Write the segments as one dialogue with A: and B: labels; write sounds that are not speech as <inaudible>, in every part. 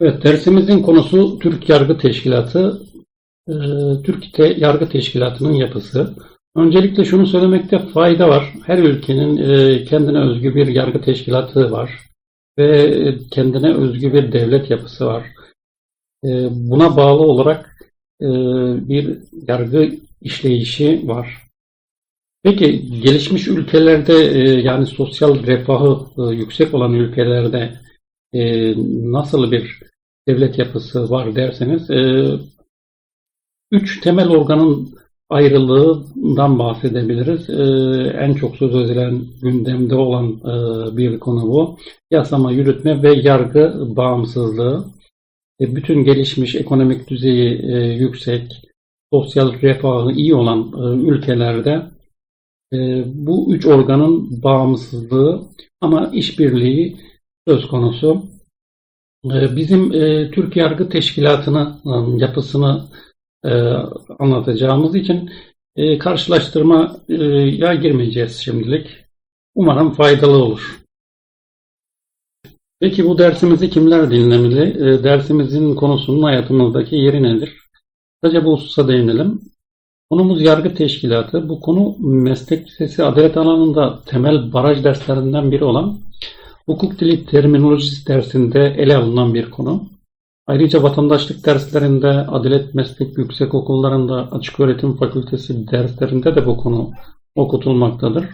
A: Evet, dersimizin konusu Türk Yargı Teşkilatı, e, Türk Yargı Teşkilatı'nın yapısı. Öncelikle şunu söylemekte fayda var. Her ülkenin e, kendine özgü bir yargı teşkilatı var ve kendine özgü bir devlet yapısı var. E, Buna bağlı olarak e, bir yargı işleyişi var. Peki gelişmiş ülkelerde yani sosyal refahı yüksek olan ülkelerde nasıl bir devlet yapısı var derseniz e, üç temel organın ayrılığından bahsedebiliriz. E, en çok söz edilen gündemde olan e, bir konu bu. Yasama, yürütme ve yargı bağımsızlığı. E, bütün gelişmiş ekonomik düzeyi e, yüksek, sosyal refahı iyi olan e, ülkelerde e, bu üç organın bağımsızlığı ama işbirliği söz konusu. E, Bizim e, Türk Yargı Teşkilatı'nın e, yapısını e, anlatacağımız için e, karşılaştırmaya girmeyeceğiz şimdilik. Umarım faydalı olur. Peki bu dersimizi kimler dinlemeli? E, Dersimizin konusunun hayatımızdaki yeri nedir? Kısaca bu hususa değinelim. Konumuz yargı teşkilatı. Bu konu meslek lisesi adalet alanında temel baraj derslerinden biri olan hukuk dili terminolojisi dersinde ele alınan bir konu. Ayrıca vatandaşlık derslerinde, adalet meslek yüksek okullarında, açık öğretim fakültesi derslerinde de bu konu okutulmaktadır.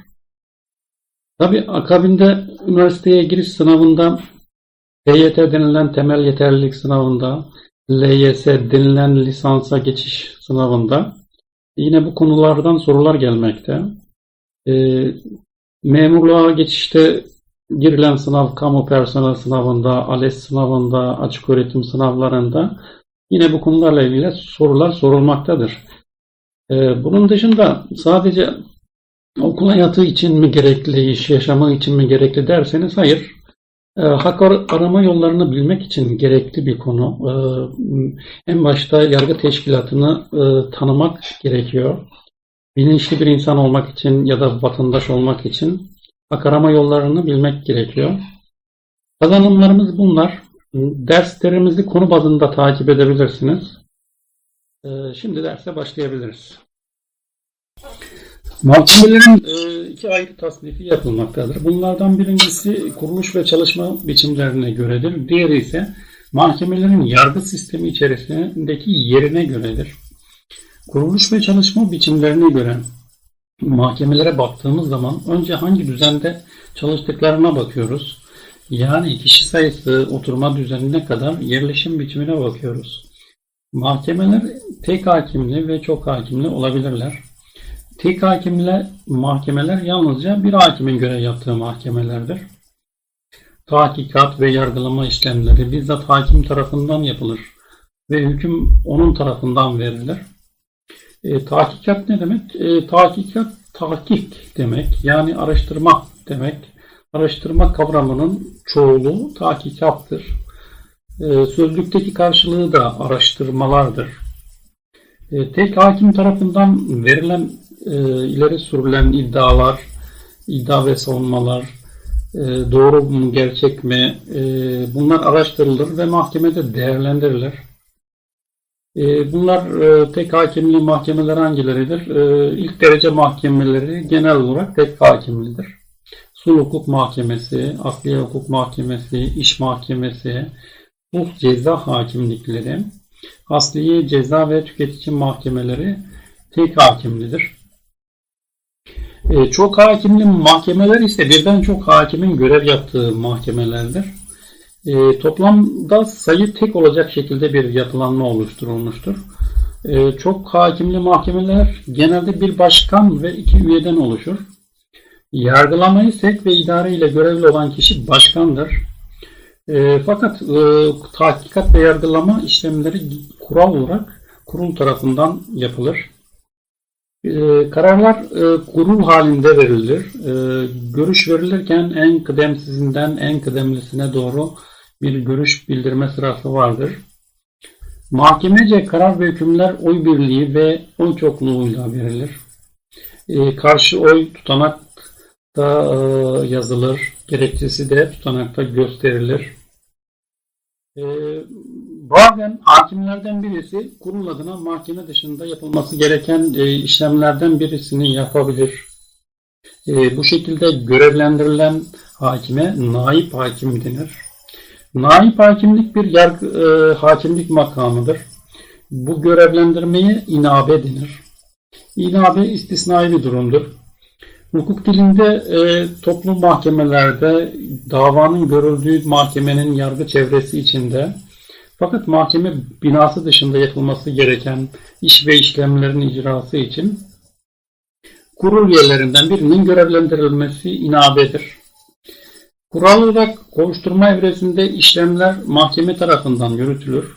A: Tabi akabinde üniversiteye giriş sınavında TYT denilen temel yeterlilik sınavında, LYS denilen lisansa geçiş sınavında yine bu konulardan sorular gelmekte. Ee, memurluğa geçişte girilen sınav, kamu personel sınavında, ALES sınavında, açık öğretim sınavlarında yine bu konularla ilgili sorular sorulmaktadır. Ee, bunun dışında sadece okul hayatı için mi gerekli, iş yaşamı için mi gerekli derseniz hayır. Ee, hak ar- arama yollarını bilmek için gerekli bir konu. Ee, en başta yargı teşkilatını e, tanımak gerekiyor. Bilinçli bir insan olmak için ya da vatandaş olmak için hak arama yollarını bilmek gerekiyor. Kazanımlarımız bunlar. Derslerimizi konu bazında takip edebilirsiniz. Ee, Şimdi derse başlayabiliriz. Mahkemelerin e, iki ayrı tasnifi yapılmaktadır. Bunlardan birincisi kuruluş ve çalışma biçimlerine göredir. Diğeri ise mahkemelerin yargı sistemi içerisindeki yerine göredir. Kuruluş ve çalışma biçimlerine göre mahkemelere baktığımız zaman önce hangi düzende çalıştıklarına bakıyoruz. Yani kişi sayısı, oturma düzenine kadar yerleşim biçimine bakıyoruz. Mahkemeler tek hakimli ve çok hakimli olabilirler. Tek hakimli mahkemeler yalnızca bir hakimin görev yaptığı mahkemelerdir. Tahkikat ve yargılama işlemleri bizzat hakim tarafından yapılır ve hüküm onun tarafından verilir. E, tahkikat ne demek? E, tahkikat tahkik demek. Yani araştırma demek. Araştırma kavramının çoğulu tahkikattır. E, sözlükteki karşılığı da araştırmalardır. E, tek hakim tarafından verilen e, ileri sürülen iddialar, iddia ve savunmalar, e, doğru mu, gerçek mi, e, bunlar araştırılır ve mahkemede değerlendirilir. E, Bunlar e, tek hakimli mahkemeler hangileridir? E, İlk derece mahkemeleri genel olarak tek hakimlidir. Sulh Hukuk Mahkemesi, Asliye Hukuk Mahkemesi, İş Mahkemesi, Sulh Ceza Hakimlikleri, Asliye Ceza ve Tüketici Mahkemeleri tek hakimlidir. E, Çok hakimli mahkemeler ise birden çok hakimin görev yaptığı mahkemelerdir. E, toplamda sayı tek olacak şekilde bir yapılanma oluşturulmuştur. E, çok hakimli mahkemeler genelde bir başkan ve iki üyeden oluşur. Yargılamayı sevk ve idare ile görevli olan kişi başkandır. E, fakat e, tahkikat ve yargılama işlemleri kural olarak kurul tarafından yapılır. E, kararlar e, kurul halinde verilir. E, görüş verilirken en kıdemsizinden en kıdemlisine doğru bir görüş bildirme sırası vardır. Mahkemece karar ve hükümler oy birliği ve oy çokluğuyla verilir. E, karşı oy tutanakta e, yazılır, gerekçesi de tutanakta gösterilir. Ee, bazen hakimlerden birisi kurul adına mahkeme dışında yapılması gereken e, işlemlerden birisini yapabilir. E, bu şekilde görevlendirilen hakime naip hakim denir. Naip hakimlik bir yargı, e, hakimlik makamıdır. Bu görevlendirmeye inabe denir. İnabe istisnai bir durumdur. Hukuk dilinde e, toplu mahkemelerde davanın görüldüğü mahkemenin yargı çevresi içinde fakat mahkeme binası dışında yapılması gereken iş ve işlemlerin icrası için kurul üyelerinden birinin görevlendirilmesi inabedir. Kural olarak kovuşturma evresinde işlemler mahkeme tarafından yürütülür.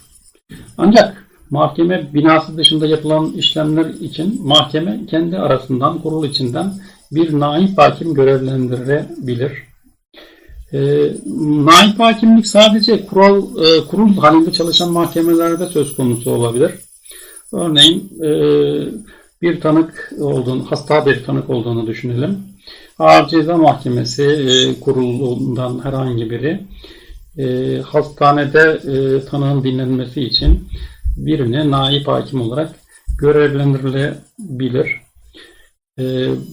A: Ancak mahkeme binası dışında yapılan işlemler için mahkeme kendi arasından kurul içinden bir naip hakim görevlendirebilir. E, naip hakimlik sadece kural, e, kurul halinde çalışan mahkemelerde söz konusu olabilir. Örneğin e, bir tanık olduğunu, hasta bir tanık olduğunu düşünelim. Ağır Ceza Mahkemesi e, kurulundan herhangi biri e, hastanede e, tanığın dinlenmesi için birine naip hakim olarak görevlendirilebilir. E,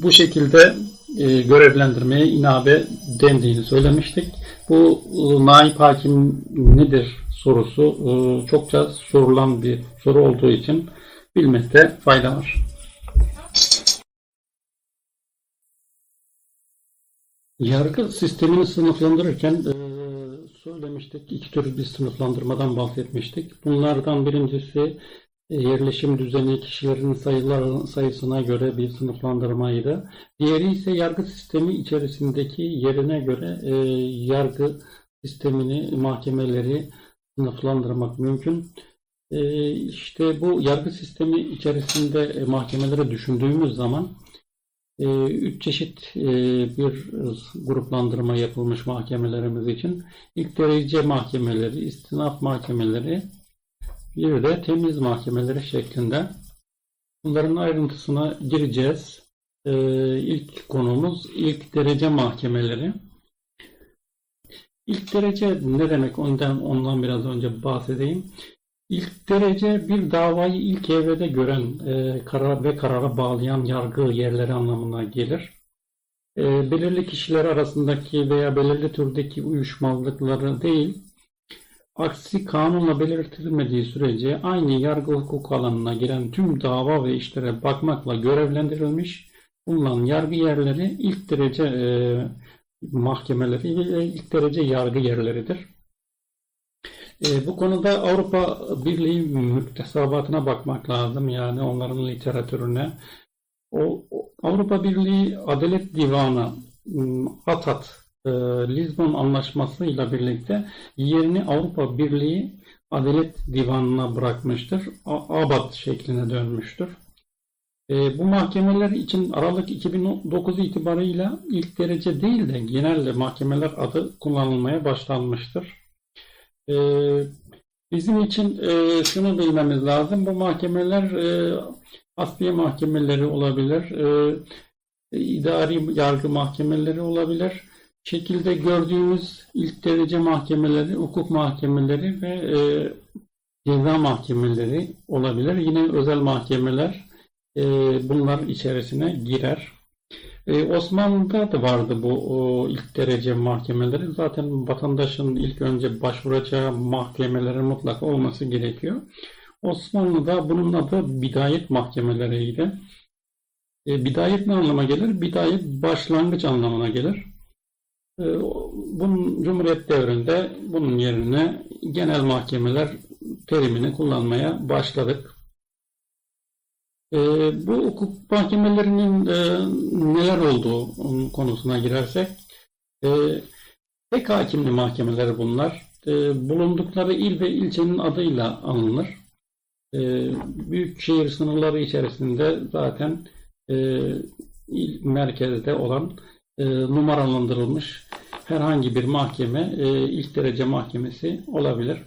A: bu şekilde e, görevlendirmeye inabe dendiğini söylemiştik. Bu e, naip hakim nedir sorusu e, çokça sorulan bir soru olduğu için bilmekte fayda var. Yargı sistemini sınıflandırırken e, söylemiştik, iki tür bir sınıflandırmadan bahsetmiştik. Bunlardan birincisi e, yerleşim düzeni kişilerin sayılar, sayısına göre bir sınıflandırmaydı. Diğeri ise yargı sistemi içerisindeki yerine göre e, yargı sistemini, mahkemeleri sınıflandırmak mümkün. E, işte bu yargı sistemi içerisinde mahkemeleri düşündüğümüz zaman üç çeşit e, bir gruplandırma yapılmış mahkemelerimiz için. İlk derece mahkemeleri, istinaf mahkemeleri, bir de temiz mahkemeleri şeklinde. Bunların ayrıntısına gireceğiz. E, ilk konumuz ilk derece mahkemeleri. İlk derece ne demek? Ondan, ondan biraz önce bahsedeyim. İlk derece bir davayı ilk evrede gören e, karar ve karara bağlayan yargı yerleri anlamına gelir. E, belirli kişiler arasındaki veya belirli türdeki uyuşmazlıkları değil, aksi kanunla belirtilmediği sürece aynı yargı hukuk alanına giren tüm dava ve işlere bakmakla görevlendirilmiş bulunan yargı yerleri ilk derece e, mahkemeleri ve ilk derece yargı yerleridir. E, bu konuda Avrupa Birliği müktesebatına bakmak lazım. Yani onların literatürüne. O, Avrupa Birliği Adalet Divanı ATAT e, Lizbon Anlaşması ile birlikte yerini Avrupa Birliği Adalet Divanı'na bırakmıştır. ABAD şekline dönmüştür. E, bu mahkemeler için Aralık 2009 itibarıyla ilk derece değil de genelde mahkemeler adı kullanılmaya başlanmıştır. Ee, bizim için e, şunu bilmemiz lazım. Bu mahkemeler e, asliye mahkemeleri olabilir, e, idari yargı mahkemeleri olabilir. Şekilde gördüğümüz ilk derece mahkemeleri, hukuk mahkemeleri ve e, ceza mahkemeleri olabilir. Yine özel mahkemeler e, bunlar içerisine girer. Ee, Osmanlı'da da vardı bu o, ilk derece mahkemeleri. Zaten vatandaşın ilk önce başvuracağı mahkemelerin mutlaka olması gerekiyor. Osmanlı'da bunun adı bidayet mahkemeleriydi. E, bidayet ne anlama gelir? Bidayet başlangıç anlamına gelir. E, bunun Cumhuriyet devrinde bunun yerine genel mahkemeler terimini kullanmaya başladık. E, bu hukuk mahkemelerinin e, neler olduğu konusuna girersek, e, tek hakimli mahkemeler bunlar. E, bulundukları il ve ilçenin adıyla anılır. E, büyük şehir sınırları içerisinde zaten e, il merkezde olan e, numaralandırılmış herhangi bir mahkeme e, ilk derece mahkemesi olabilir.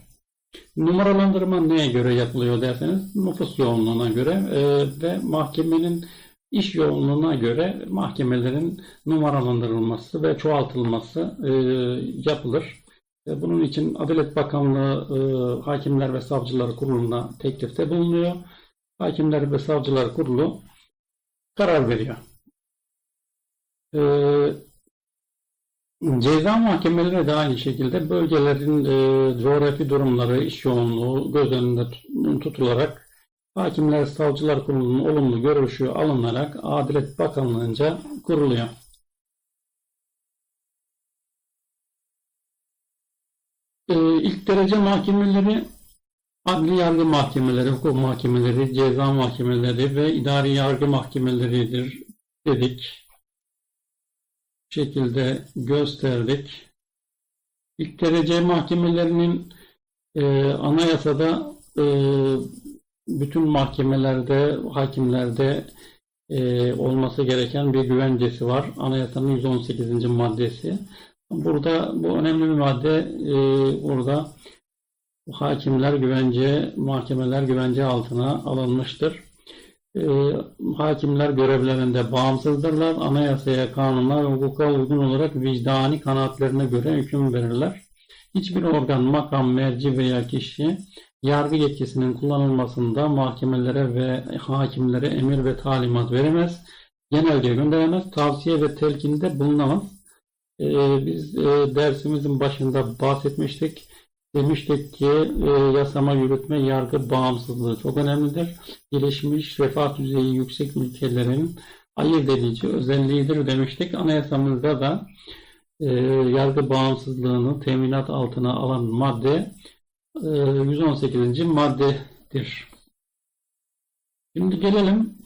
A: Numaralandırma neye göre yapılıyor derseniz nüfus yoğunluğuna göre e, ve mahkemenin iş yoğunluğuna göre mahkemelerin numaralandırılması ve çoğaltılması e, yapılır. E, Bunun için Adalet Bakanlığı e, Hakimler ve Savcılar Kurulu'na teklifte bulunuyor. Hakimler ve Savcılar Kurulu karar veriyor. E, Ceza mahkemeleri de aynı şekilde bölgelerin e, coğrafi durumları, iş yoğunluğu göz önünde tut- tutularak Hakimler Savcılar Kurulu'nun olumlu görüşü alınarak Adalet Bakanlığı'nca kuruluyor. E, ilk derece mahkemeleri adli yargı mahkemeleri, hukuk mahkemeleri, ceza mahkemeleri ve idari yargı mahkemeleridir dedik şekilde gösterdik. İlk derece mahkemelerinin e, anayasada e, bütün mahkemelerde, hakimlerde e, olması gereken bir güvencesi var. Anayasanın 118. maddesi. Burada bu önemli bir madde. E, burada hakimler güvence, mahkemeler güvence altına alınmıştır. E, hakimler görevlerinde bağımsızdırlar. Anayasaya, kanuna ve hukuka uygun olarak vicdani kanaatlerine göre hüküm verirler. Hiçbir organ, makam, merci veya kişi yargı yetkisinin kullanılmasında mahkemelere ve hakimlere emir ve talimat veremez. Genelge gönderemez. Tavsiye ve telkinde bulunamaz. E, biz e, dersimizin başında bahsetmiştik. Demiştik ki e, yasama, yürütme, yargı bağımsızlığı çok önemlidir. Gelişmiş refah düzeyi yüksek ülkelerin ayırt edici özelliğidir demiştik. Anayasamızda da e, yargı bağımsızlığını teminat altına alan madde e, 118. maddedir. Şimdi gelelim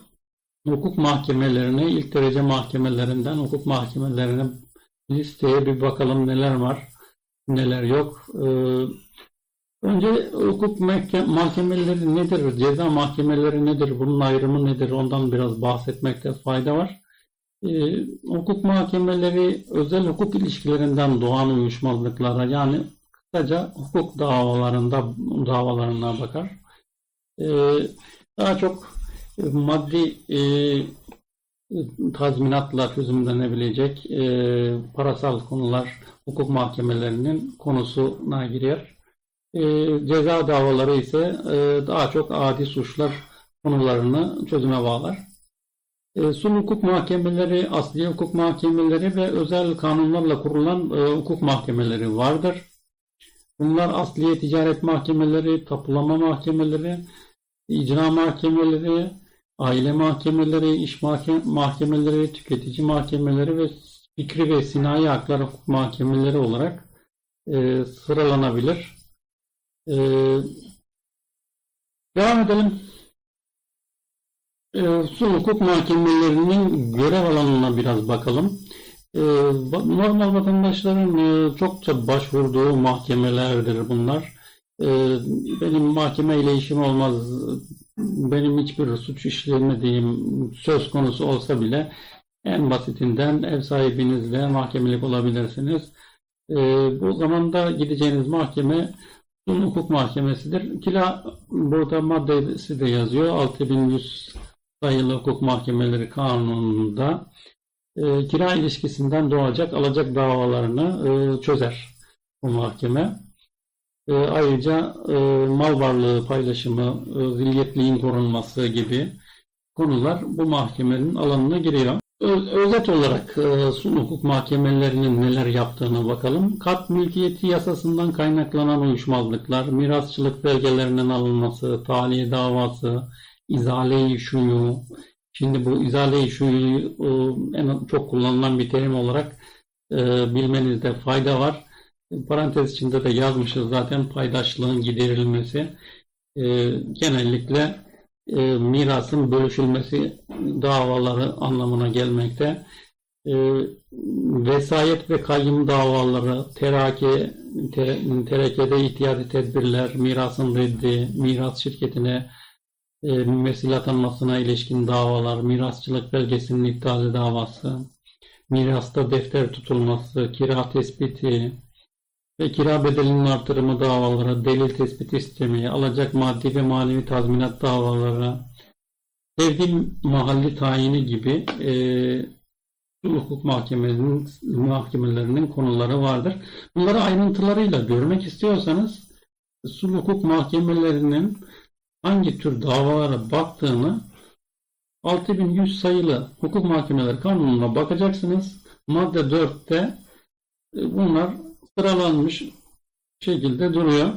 A: hukuk mahkemelerine, ilk derece mahkemelerinden hukuk mahkemelerine listeye bir bakalım neler var neler yok. Ee, önce hukuk mahke- mahkemeleri nedir? Ceza mahkemeleri nedir? Bunun ayrımı nedir? Ondan biraz bahsetmekte fayda var. Ee, hukuk mahkemeleri özel hukuk ilişkilerinden doğan uyuşmazlıklara yani kısaca hukuk davalarında davalarına bakar. Ee, daha çok maddi e, tazminatla çözümlenebilecek e, parasal konular hukuk mahkemelerinin konusuna girer. E, ceza davaları ise e, daha çok adi suçlar konularını çözüme bağlar. E, sulh hukuk mahkemeleri, asliye hukuk mahkemeleri ve özel kanunlarla kurulan e, hukuk mahkemeleri vardır. Bunlar asliye ticaret mahkemeleri, tapulama mahkemeleri, icra mahkemeleri, aile mahkemeleri, iş mahke- mahkemeleri, tüketici mahkemeleri ve fikri ve sinayi haklar hukuk mahkemeleri olarak e, sıralanabilir. E, devam edelim. E, sulh hukuk mahkemelerinin görev alanına biraz bakalım. E, normal vatandaşların e, çokça başvurduğu mahkemelerdir bunlar. E, benim mahkemeyle işim olmaz, benim hiçbir suç işlemediğim söz konusu olsa bile en basitinden ev sahibinizle mahkemelik olabilirsiniz. Ee, bu zamanda gideceğiniz mahkeme sulh hukuk mahkemesidir. Kila burada maddesi de yazıyor. 6100 sayılı hukuk mahkemeleri kanununda e, kira ilişkisinden doğacak alacak davalarını e, çözer bu mahkeme. E, ayrıca e, mal varlığı paylaşımı, e, zilyetliğin korunması gibi konular bu mahkemenin alanına giriyor. Özet olarak e, sulh hukuk mahkemelerinin neler yaptığına bakalım. Kat mülkiyeti yasasından kaynaklanan uyuşmazlıklar, mirasçılık belgelerinin alınması, tahliye davası, izale-i şuyu. Şimdi bu izale-i şuyu e, en çok kullanılan bir terim olarak e, bilmenizde fayda var. Parantez içinde de yazmışız zaten paydaşlığın giderilmesi. Genellikle e, mirasın bölüşülmesi davaları anlamına gelmekte. E, vesayet ve kayyum davaları, terake, te, terekede ihtiyati tedbirler, mirasın reddi, miras şirketine e, mümessil atanmasına ilişkin davalar, mirasçılık belgesinin iptali davası, mirasta defter tutulması, kira tespiti, ve kira bedelinin artırımı davaları, delil tespiti istemi, alacak maddi ve manevi tazminat davaları, tevdil mahalli tayini gibi e, hukuk mahkemelerinin, mahkemelerinin konuları vardır. Bunları ayrıntılarıyla görmek istiyorsanız sulh hukuk mahkemelerinin hangi tür davalara baktığını 6100 sayılı hukuk mahkemeleri kanununa bakacaksınız. Madde 4'te e, bunlar sıralanmış şekilde duruyor.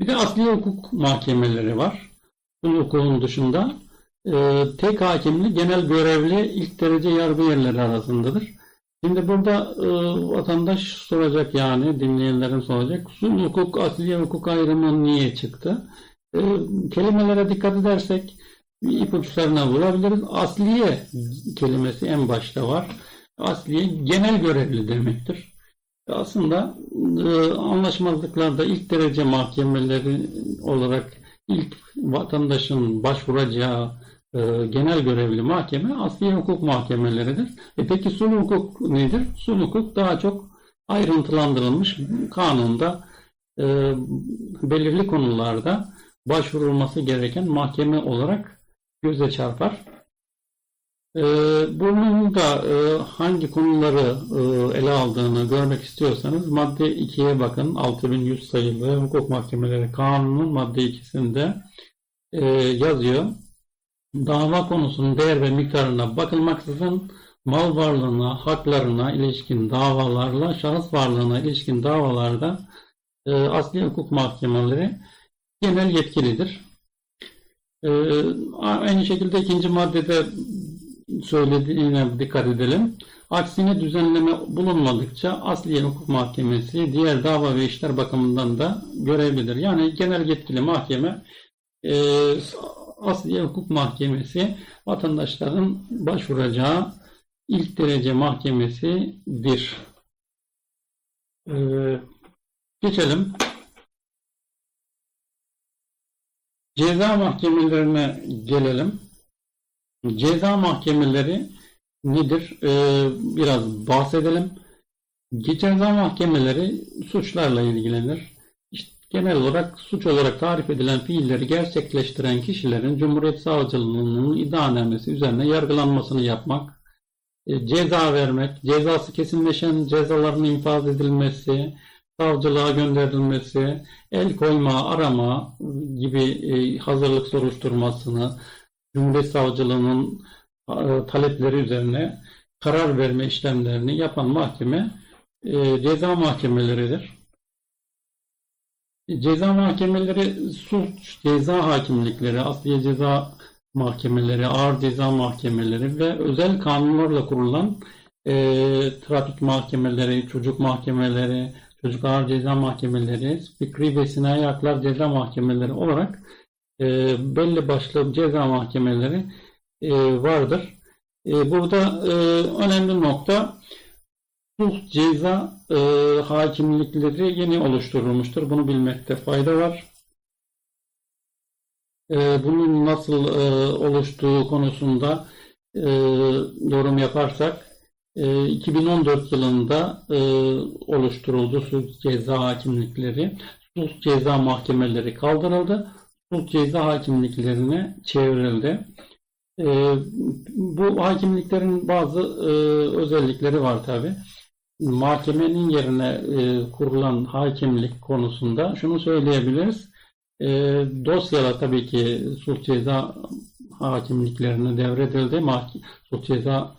A: Bir de asli hukuk mahkemeleri var. Bu hukukun dışında e, tek hakimli genel görevli ilk derece yargı yerleri arasındadır. Şimdi burada e, vatandaş soracak yani dinleyenlerin soracak. Sulh hukuk, asliye hukuk ayrımı niye çıktı? E, kelimelere dikkat edersek ipuçlarına vurabiliriz. Asliye kelimesi en başta var. Asliye genel görevli demektir. Aslında e, anlaşmazlıklarda ilk derece mahkemeleri olarak ilk vatandaşın başvuracağı e, genel görevli mahkeme asliye hukuk mahkemeleridir. E peki sulh hukuk nedir? Sulh hukuk daha çok ayrıntılandırılmış kanunda e, belirli konularda başvurulması gereken mahkeme olarak göze çarpar. E, bunun da e, hangi konuları e, ele aldığını görmek istiyorsanız madde 2'ye bakın. 6100 sayılı hukuk mahkemeleri kanunun madde 2'sinde e, yazıyor. Dava konusunun değer ve miktarına bakılmaksızın mal varlığına, haklarına ilişkin davalarla şahıs varlığına ilişkin davalarda asli hukuk mahkemeleri genel yetkilidir. Aynı şekilde ikinci maddede söylediğine dikkat edelim. Aksine düzenleme bulunmadıkça Asliye Hukuk Mahkemesi diğer dava ve işler bakımından da görevlidir. Yani genel yetkili mahkeme e, Asliye Hukuk Mahkemesi vatandaşların başvuracağı ilk derece mahkemesidir. E, geçelim. Ceza mahkemelerine gelelim. Ceza mahkemeleri nedir? Ee, biraz bahsedelim. Ceza mahkemeleri suçlarla ilgilenir. İşte genel olarak suç olarak tarif edilen fiilleri gerçekleştiren kişilerin Cumhuriyet Savcılığının iddianamesi üzerine yargılanmasını yapmak, e, ceza vermek, cezası kesinleşen cezaların infaz edilmesi, savcılığa gönderilmesi, el koyma, arama gibi e, hazırlık soruşturmasını, Cumhuriyet Savcılığının e, talepleri üzerine karar verme işlemlerini yapan mahkeme e, ceza mahkemeleridir. Ceza mahkemeleri suç ceza hakimlikleri, asliye ceza mahkemeleri, ağır ceza mahkemeleri ve özel kanunlarla kurulan e, trafik mahkemeleri, çocuk mahkemeleri, çocuk ağır ceza mahkemeleri, fikri ve sinayi haklar ceza mahkemeleri olarak e, belli başlı ceza mahkemeleri e, vardır. E, burada e, önemli nokta sulh ceza e, hakimlikleri yeni oluşturulmuştur. Bunu bilmekte fayda var. E, bunun nasıl e, oluştuğu konusunda e, yorum yaparsak e, 2014 yılında e, oluşturuldu sulh ceza hakimlikleri. Sulh ceza mahkemeleri kaldırıldı sulh ceza hakimliklerine çevrildi. E, bu hakimliklerin bazı e, özellikleri var tabi. Mahkemenin yerine e, kurulan hakimlik konusunda şunu söyleyebiliriz. E, dosyalar tabii ki sulh ceza hakimliklerine devredildi. Mah sulh ceza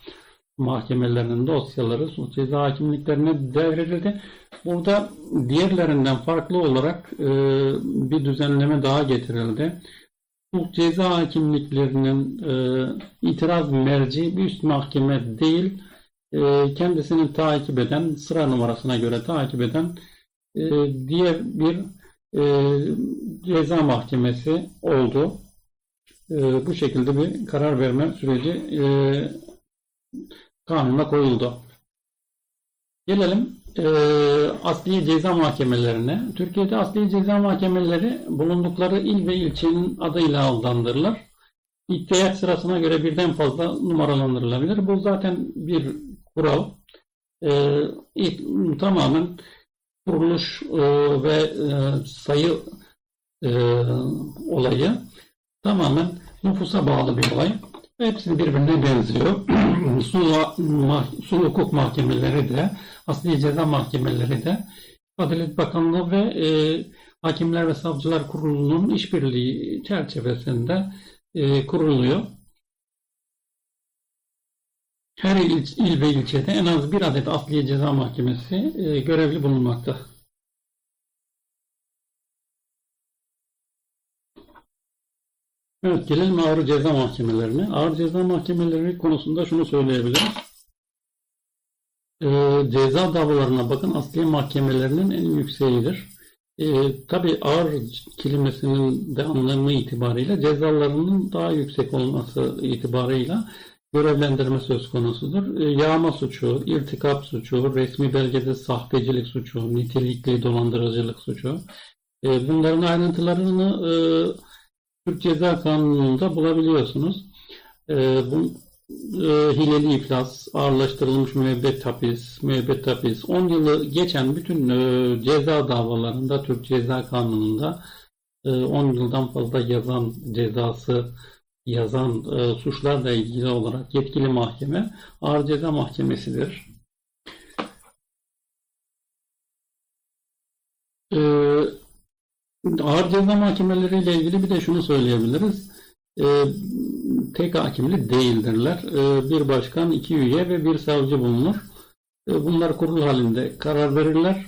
A: mahkemelerinin dosyaları sulh ceza hakimliklerine devredildi. Burada diğerlerinden farklı olarak e, bir düzenleme daha getirildi. Sulh ceza hakimliklerinin e, itiraz merci bir üst mahkeme değil, e, kendisini takip eden, sıra numarasına göre takip eden e, diğer bir e, ceza mahkemesi oldu. E, bu şekilde bir karar verme süreci e, kanuna koyuldu. Gelelim e, asli ceza mahkemelerine. Türkiye'de asli ceza mahkemeleri bulundukları il ve ilçenin adıyla adlandırılır. İhtiyaç sırasına göre birden fazla numaralandırılabilir. Bu zaten bir kural. E, ilk, tamamen kuruluş e, ve e, sayı e, olayı tamamen nüfusa bağlı bir olay. Hepsi birbirine benziyor. <clears throat> sulh hukuk mahkemeleri de, asli ceza mahkemeleri de Adalet Bakanlığı ve e, Hakimler ve Savcılar Kurulu'nun işbirliği çerçevesinde e, kuruluyor. Her il, il ve ilçede en az bir adet Asliye Ceza Mahkemesi e, görevli bulunmakta. Evet, gelelim ağır ceza mahkemelerine. Ağır ceza mahkemeleri konusunda şunu söyleyebiliriz. Ee, ceza davalarına bakın asliye mahkemelerinin en yükseğidir. Ee, Tabi ağır kelimesinin de anlamı itibariyle cezalarının daha yüksek olması itibarıyla görevlendirme söz konusudur. Ee, yağma suçu, irtikap suçu, resmi belgede sahtecilik suçu, nitelikli dolandırıcılık suçu. Ee, bunların ayrıntılarını e, Türk Ceza Kanunu'nda bulabiliyorsunuz. Ee, bu e, hileli iflas, ağırlaştırılmış müebbet hapis, müebbet hapis 10 yılı geçen bütün e, ceza davalarında Türk Ceza Kanunu'nda e, 10 yıldan fazla yazan cezası yazan e, suçlarla ilgili olarak yetkili mahkeme Ağır Ceza Mahkemesi'dir. E, Ağır ceza mahkemeleriyle ilgili bir de şunu söyleyebiliriz. E, tek hakimli değildirler. E, bir başkan, iki üye ve bir savcı bulunur. E, bunlar kurul halinde karar verirler.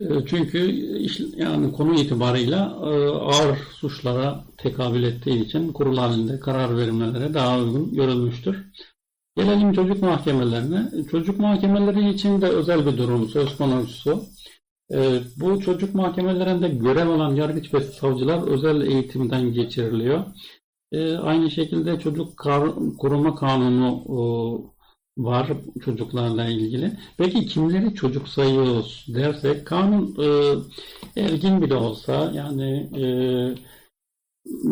A: E, çünkü iş, yani konu itibarıyla e, ağır suçlara tekabül ettiği için kurul halinde karar verilmelere daha uygun görülmüştür. Gelelim çocuk mahkemelerine. Çocuk mahkemeleri için de özel bir durum söz konusu. Ee, bu çocuk mahkemelerinde görev alan yargıç ve savcılar özel eğitimden geçiriliyor. Ee, aynı şekilde çocuk koruma kanunu var çocuklarla ilgili. Peki kimleri çocuk sayıyoruz dersek kanun e, ergin bile olsa yani e,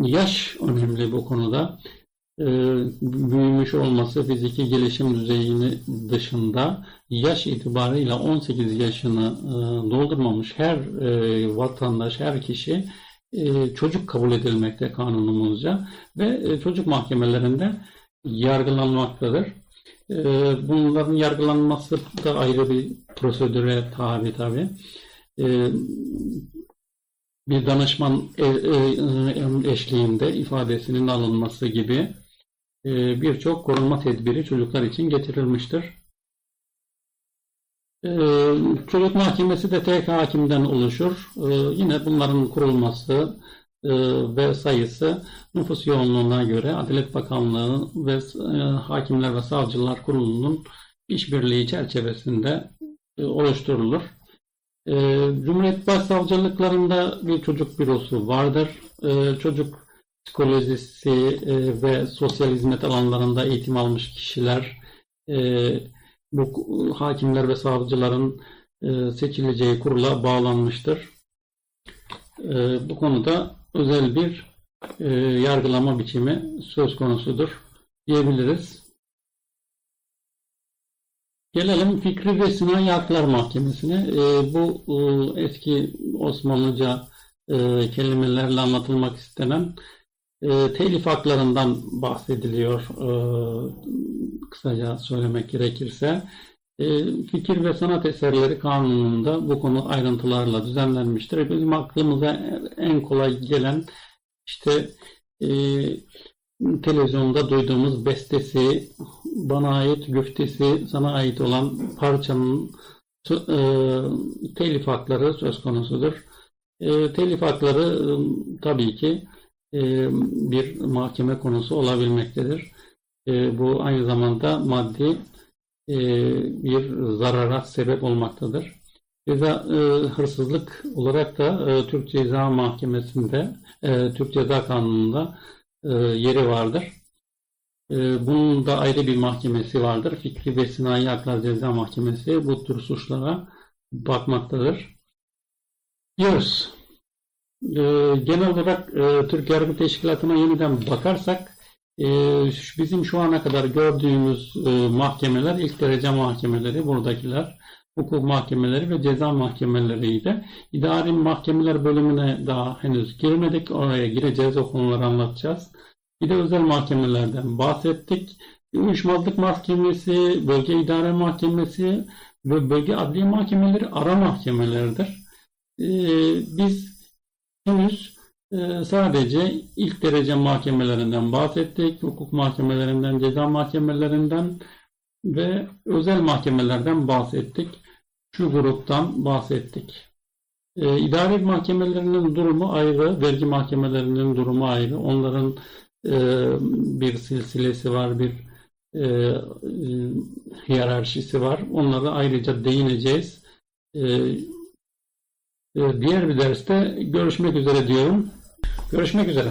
A: yaş önemli bu konuda. E, büyümüş olması fiziki gelişim düzeyini dışında yaş itibarıyla 18 yaşını e, doldurmamış her e, vatandaş, her kişi e, çocuk kabul edilmekte kanunumuzca ve çocuk mahkemelerinde yargılanmaktadır. Bunların yargılanması da ayrı bir prosedüre tabi tabi. Bir danışman eşliğinde ifadesinin alınması gibi birçok korunma tedbiri çocuklar için getirilmiştir. Ee, Çocuk mahkemesi de tek hakimden oluşur. Ee, Yine bunların kurulması e, ve sayısı nüfus yoğunluğuna göre Adalet Bakanlığı ve e, Hakimler ve Savcılar Kurulu'nun işbirliği çerçevesinde e, oluşturulur. Ee, Cumhuriyet Başsavcılıklarında bir çocuk bürosu vardır. Çocuk psikolojisi e, ve sosyal hizmet alanlarında eğitim almış kişiler e, bu hakimler ve savcıların e, seçileceği kurula bağlanmıştır. E, bu konuda özel bir e, yargılama biçimi söz konusudur diyebiliriz. Gelelim Fikri ve Sinayi Haklar Mahkemesi'ne. Bu eski Osmanlıca kelimelerle anlatılmak istenen e, telif haklarından bahsediliyor e, kısaca söylemek gerekirse. E, fikir ve sanat eserleri kanununda bu konu ayrıntılarla düzenlenmiştir. Bizim aklımıza en kolay gelen işte e, televizyonda duyduğumuz bestesi, bana ait, güftesi, sana ait olan parçanın e, telif hakları söz konusudur. E, telif hakları e, tabii ki e, bir mahkeme konusu olabilmektedir. E, bu aynı zamanda maddi e, bir zarara sebep olmaktadır. Ceza e, hırsızlık olarak da e, Türk Ceza Mahkemesi'nde, e, Türk Ceza Kanunu'nda e, yeri vardır. E, bunun da ayrı bir mahkemesi vardır. Fikri ve Sinayi Haklar Ceza Mahkemesi bu tür suçlara bakmaktadır. Diyoruz. E, genel olarak e, Türk Yargı Teşkilatı'na yeniden bakarsak e, bizim şu ana kadar gördüğümüz e, mahkemeler ilk derece mahkemeleri buradakiler hukuk mahkemeleri ve ceza mahkemeleriydi. İdari mahkemeler bölümüne daha henüz girmedik. Oraya gireceğiz. O konuları anlatacağız. Bir de özel mahkemelerden bahsettik. Uyuşmazlık Mahkemesi, Bölge İdare Mahkemesi ve Bölge Adliye Mahkemeleri ara mahkemelerdir. Ee, biz henüz e, sadece ilk derece mahkemelerinden bahsettik. Hukuk mahkemelerinden, ceza mahkemelerinden ve özel mahkemelerden bahsettik. Şu gruptan bahsettik. E, idari mahkemelerinin durumu ayrı, vergi mahkemelerinin durumu ayrı. Onların e, bir silsilesi var, bir e, e, hiyerarşisi var. Onlara ayrıca değineceğiz. E, diğer bir derste görüşmek üzere diyorum. Görüşmek üzere.